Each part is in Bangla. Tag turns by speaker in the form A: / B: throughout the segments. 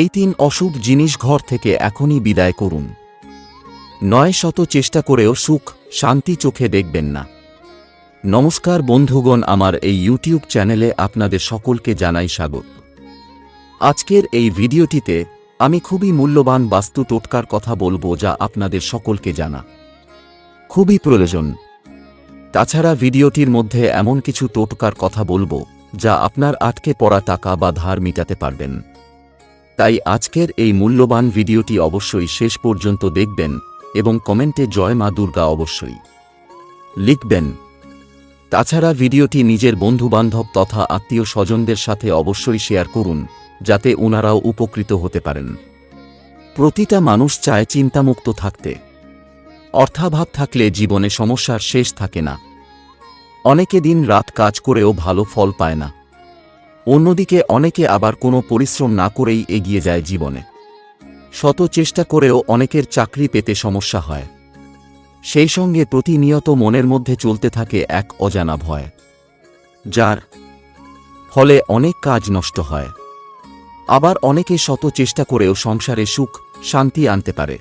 A: এই তিন অশুভ জিনিস ঘর থেকে এখনই বিদায় করুন। নয় শত চেষ্টা করেও সুখ, শান্তি চোখে দেখবেন না। নমস্কার বন্ধুগণ, আমার এই ইউটিউব চ্যানেলে আপনাদের সকলকে জানাই স্বাগত। আজকের এই ভিডিওটিতে আমি খুবই মূল্যবান বাস্তু টোটকার কথা বলব যা আপনাদের সকলকে জানা। খুবই প্রয়োজন। তাছাড়া ভিডিওটির মধ্যে এমন কিছু টোটকার কথা বলব যা আপনার আটকে পড়া টাকা বা ধার মিটাতে পারবেন। তাই আজকের এই মূল্যবান ভিডিওটি অবশ্যই শেষ পর্যন্ত দেখবেন এবং কমেন্টে জয় মা দুর্গা অবশ্যই লিখবেন। তাছাড়া ভিডিওটি নিজের বন্ধুবান্ধব তথা আত্মীয় স্বজনদের সাথে অবশ্যই শেয়ার করুন, যাতে ওনারাও উপকৃত হতে পারেন। প্রতিটা মানুষ চায় চিন্তামুক্ত থাকতে। অর্থাভাব থাকলে জীবনে সমস্যার শেষ থাকে না। অনেকে দিন রাত কাজ করেও ভালো ফল পায় না। অন্যদিকে অনেকে আবার কোনো পরিশ্রম না করেই এগিয়ে যায় জীবনে। শত চেষ্টা করেও অনেকের চাকরি পেতে সমস্যা হয়। সেই সঙ্গে প্রতিনিয়ত মনের মধ্যে চলতে থাকে এক অজানা ভয়, যার ফলে অনেক কাজ নষ্ট হয়। আবার অনেকে শত চেষ্টা করেও সংসারে সুখ, শান্তি আনতে পারে,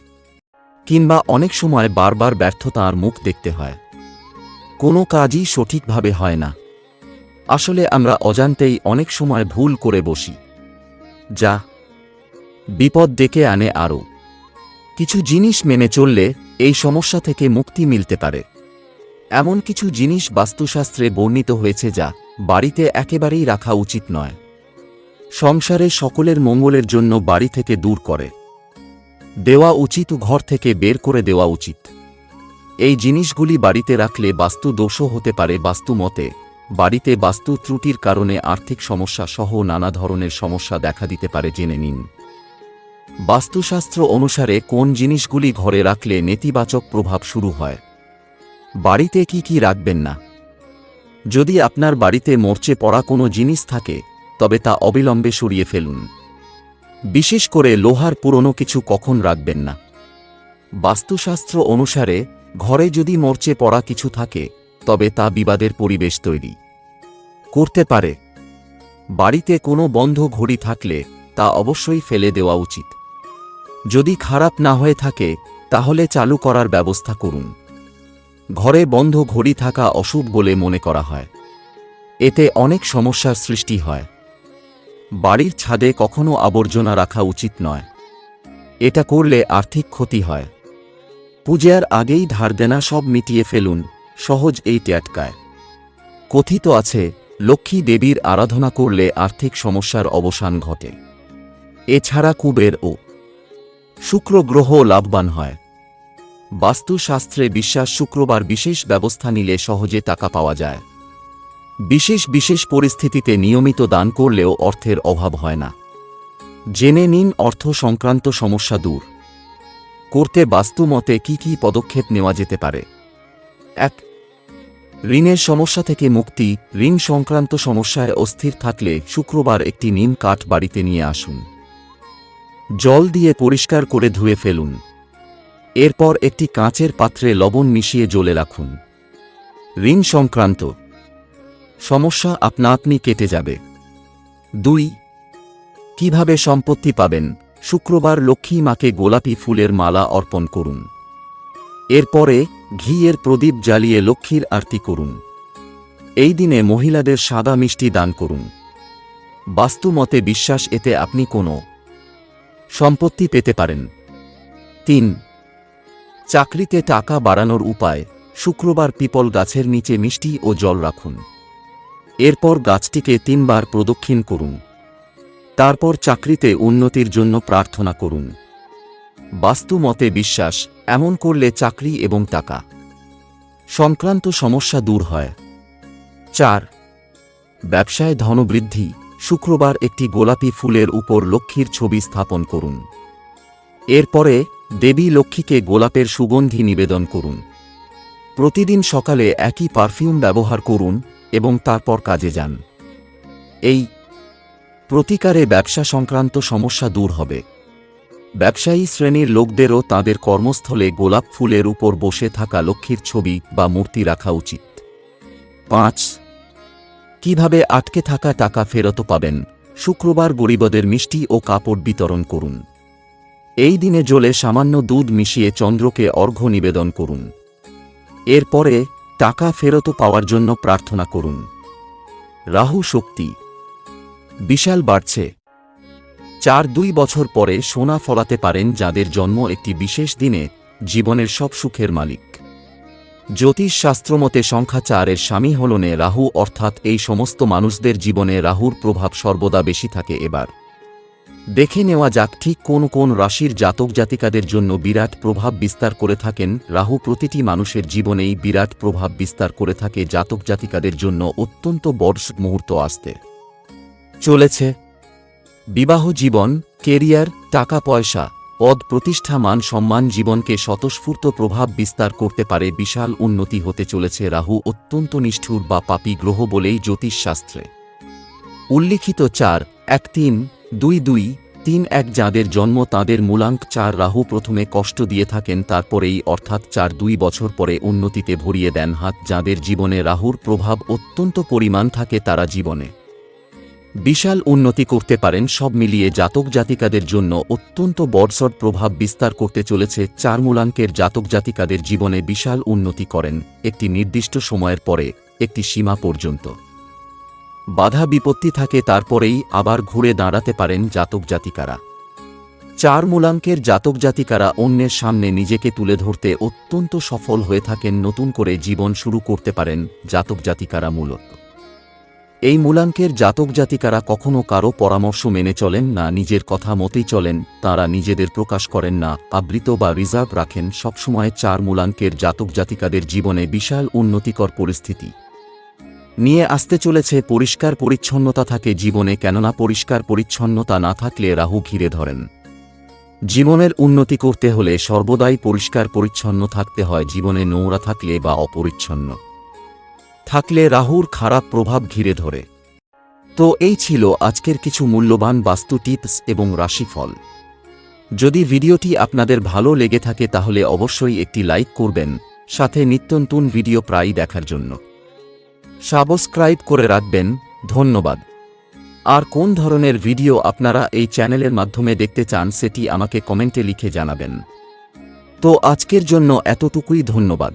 A: কিংবা অনেক সময় বারবার ব্যর্থতার মুখ দেখতে হয়। কোনো কাজই সঠিকভাবে হয় না। আসলে আমরা অজান্তেই অনেক সময় ভুল করে বসি। যা বিপদ ডেকে আনে আরও। কিছু জিনিস মেনে চললে এই সমস্যা থেকে মুক্তি মিলতে পারে। এমন কিছু জিনিস বাস্তুশাস্ত্রে বর্ণিত হয়েছে যা বাড়িতে একেবারেই রাখা উচিত নয়। সংসারে সকলের মঙ্গলের জন্য বাড়ি থেকে দূর করে। দেওয়া উচিত ঘর থেকে বের করে দেওয়া উচিত। এই জিনিসগুলি বাড়িতে রাখলে বাস্তু দোষও হতে পারে বাস্তু মতে বাড়িতে বাস্তু ত্রুটির কারণে আর্থিক সমস্যা সহ নানা ধরনের সমস্যা দেখা দিতে পারে জেনে নিন। বাস্তুশাস্ত্র অনুসারে কোন জিনিসগুলি ঘরে রাখলে নেতিবাচক প্রভাব শুরু হয়? বাড়িতে কি কি রাখবেন না? যদি আপনার বাড়িতে মরচে পড়া কোনো জিনিস থাকে, তবে তা অবিলম্বে সরিয়ে ফেলুন। বিশেষ করে লোহার পুরনো কিছু কখন রাখবেন না? বাস্তুশাস্ত্র অনুসারে ঘরে যদি মরচে পড়া কিছু থাকে তবে তা বিবাদের পরিবেশ তৈরি। করতে পারে। বাড়িতে কোনো বন্ধ ঘড়ি থাকলে তা অবশ্যই ফেলে দেওয়া উচিত। যদি খারাপ না হয়ে থাকে, তাহলে চালু করার ব্যবস্থা করুন। ঘরে বন্ধ ঘড়ি থাকা অশুভ বলে মনে করা হয়। এতে অনেক সমস্যার সৃষ্টি হয়। বাড়ির ছাদে কখনো আবর্জনা রাখা উচিত নয়। এটা করলে আর্থিক ক্ষতি হয়। পূজার আগেই ধার দেনা সব মিটিয়ে ফেলুন। সহজ এই ট্যাটকায় কথিত আছে, লক্ষ্মী দেবীর আরাধনা করলে আর্থিক সমস্যার অবসান ঘটে। এছাড়া কুবের ও শুক্র গ্রহ লাভবান হয়। বাস্তুশাস্ত্রে বিশ্বাস শুক্রবার বিশেষ ব্যবস্থা নিলে সহজে টাকা পাওয়া যায়। বিশেষ বিশেষ পরিস্থিতিতে নিয়মিত দান করলেও অর্থের অভাব হয় না। জেনে নিন অর্থ সংক্রান্ত সমস্যা দূর। করতে বাস্তুমতে কি কি পদক্ষেপ নেওয়া যেতে পারে? এক ঋণের সমস্যা থেকে মুক্তি, ঋণ সংক্রান্ত সমস্যায় অস্থির থাকলে শুক্রবার একটি নিম কাঠ বাড়িতে নিয়ে আসুন। জল দিয়ে পরিষ্কার করে ধুয়ে ফেলুন। এরপর একটি কাঁচের পাত্রে লবণ মিশিয়ে জ্বলে রাখুন। ঋণ সংক্রান্ত সমস্যা আপনা আপনি কেটে যাবে। দুই, কীভাবে সম্পত্তি পাবেন? শুক্রবার লক্ষ্মী মাকে গোলাপি ফুলের মালা অর্পণ করুন। এরপরে ঘিয়ের প্রদীপ জ্বালিয়ে লক্ষ্মীর আরতি করুন। এই দিনে মহিলাদের সাদা মিষ্টি দান করুন। বাস্তুমতে বিশ্বাস এতে আপনি কোনো সম্পত্তি পেতে পারেন। তিন, চাকরিতে টাকা বাড়ানোর উপায়, শুক্রবার পিপল গাছের নিচে মিষ্টি ও জল রাখুন। এরপর গাছটিকে তিনবার প্রদক্ষিণ করুন। তারপর চাকরিতে উন্নতির জন্য প্রার্থনা করুন। বাস্তু মতে বিশ্বাস এমন করলে চাকরি এবং টাকা। সংক্রান্ত সমস্যা দূর হয়। চার, ব্যবসায় ধনবৃদ্ধি, শুক্রবার একটি গোলাপি ফুলের উপর লক্ষ্মীর ছবি স্থাপন করুন। এরপরে দেবী লক্ষ্মীকে গোলাপের সুগন্ধি নিবেদন করুন। প্রতিদিন সকালে একই পারফিউম ব্যবহার করুন এবং তারপর কাজে যান। এই, প্রতিকারে ব্যবসা সংক্রান্ত সমস্যা দূর হবে। ব্যবসায়ী শ্রেণির লোকদেরও তাদের কর্মস্থলে গোলাপ ফুলের উপর বসে থাকা লক্ষ্মীর ছবি বা মূর্তি রাখা উচিত। পাঁচ, কীভাবে আটকে থাকা টাকা ফেরত পাবেন? শুক্রবার গরিবদের মিষ্টি ও কাপড় বিতরণ করুন। এই দিনে জলে সামান্য দুধ মিশিয়ে চন্দ্রকে অর্ঘ্য নিবেদন করুন। এরপরে টাকা ফেরত পাওয়ার জন্য প্রার্থনা করুন। রাহু শক্তি। বিশাল বাড়ছে। চার দুই বছর পরে সোনা ফলাতে পারেন যাদের জন্ম একটি বিশেষ দিনে, জীবনের সব সুখের মালিক। জ্যোতিষ শাস্ত্রমতে সংখ্যা চারের স্বামী হলনে রাহু অর্থাৎ এই সমস্ত মানুষদের জীবনে রাহুর প্রভাব সর্বদা বেশি থাকে এবার। দেখে নেওয়া যাক ঠিক কোন কোন রাশির জাতক জাতিকাদের জন্য বিরাট প্রভাব বিস্তার করে থাকেন। রাহু প্রতিটি মানুষের জীবনেই বিরাট প্রভাব বিস্তার করে থাকে জাতক জাতিকাদের জন্য অত্যন্ত বড় মুহূর্ত আসতে। চলেছে বিবাহ জীবন, কেরিয়ার, টাকা পয়সা, পদ প্রতিষ্ঠা, মান সম্মান জীবনকে স্বতঃস্ফূর্ত প্রভাব বিস্তার করতে পারে, বিশাল উন্নতি হতে চলেছে, রাহু অত্যন্ত নিষ্ঠুর বা পাপী গ্রহ বলেই জ্যোতিষশাস্ত্রে। উল্লিখিত চার, এক তিন, দুই দুই, তিন এক যাঁদের জন্ম, তাঁদের মূলাঙ্ক চার, রাহু প্রথমে কষ্ট দিয়ে থাকেন, তারপরেই অর্থাৎ চার দুই বছর পরে উন্নতিতে ভরিয়ে দেন হাত, যাঁদের জীবনে রাহুর প্রভাব অত্যন্ত পরিমাণ থাকে, তারা জীবনে বিশাল উন্নতি করতে পারেন সব মিলিয়ে জাতক জাতিকাদের জন্য অত্যন্ত বড়সড় প্রভাব বিস্তার করতে চলেছে চার মূলাঙ্কের জাতক জাতিকাদের জীবনে বিশাল উন্নতি করেন একটি নির্দিষ্ট সময়ের পরে, একটি সীমা পর্যন্ত। বাধা বিপত্তি থাকে তারপরেই আবার ঘুরে দাঁড়াতে পারেন জাতক জাতিকারা। চার মূলাঙ্কের জাতক জাতিকারা অন্যের সামনে নিজেকে তুলে ধরতে অত্যন্ত সফল হয়ে থাকেন, নতুন করে জীবন শুরু করতে পারেন জাতক জাতিকারা মূলত। এই মূলাঙ্কের জাতক জাতিকারা কখনো কারও পরামর্শ মেনে চলেন না, নিজের কথা মতেই চলেন, তারা নিজেদের প্রকাশ করেন না, আবৃত বা রিজার্ভ রাখেন, সবসময় চার মূলাঙ্কের জাতক জাতিকাদের জীবনে বিশাল উন্নতিকর পরিস্থিতি। নিয়ে আসতে চলেছে পরিষ্কার পরিচ্ছন্নতা থাকে জীবনে, কেননা পরিষ্কার পরিচ্ছন্নতা না থাকলে রাহু ঘিরে ধরেন। জীবনের উন্নতি করতে হলে সর্বদাই পরিষ্কার পরিচ্ছন্ন থাকতে হয়, জীবনে নোংরা থাকলে বা অপরিচ্ছন্ন। থাকলে রাহুর খারাপ প্রভাব ঘিরে ধরে। তো এই ছিল আজকের কিছু মূল্যবান বাস্তু টিপস এবং রাশিফল। যদি ভিডিওটি আপনাদের ভালো লেগে থাকে তাহলে অবশ্যই একটি লাইক করবেন, সাথে নিত্যন্তন ভিডিও প্রায় দেখার জন্য। সাবস্ক্রাইব করে রাখবেন, ধন্যবাদ। আর কোন ধরনের ভিডিও আপনারা এই চ্যানেলের মাধ্যমে দেখতে চান সেটি আমাকে কমেন্টে লিখে জানাবেন। তো আজকের জন্য এতটুকুই, ধন্যবাদ।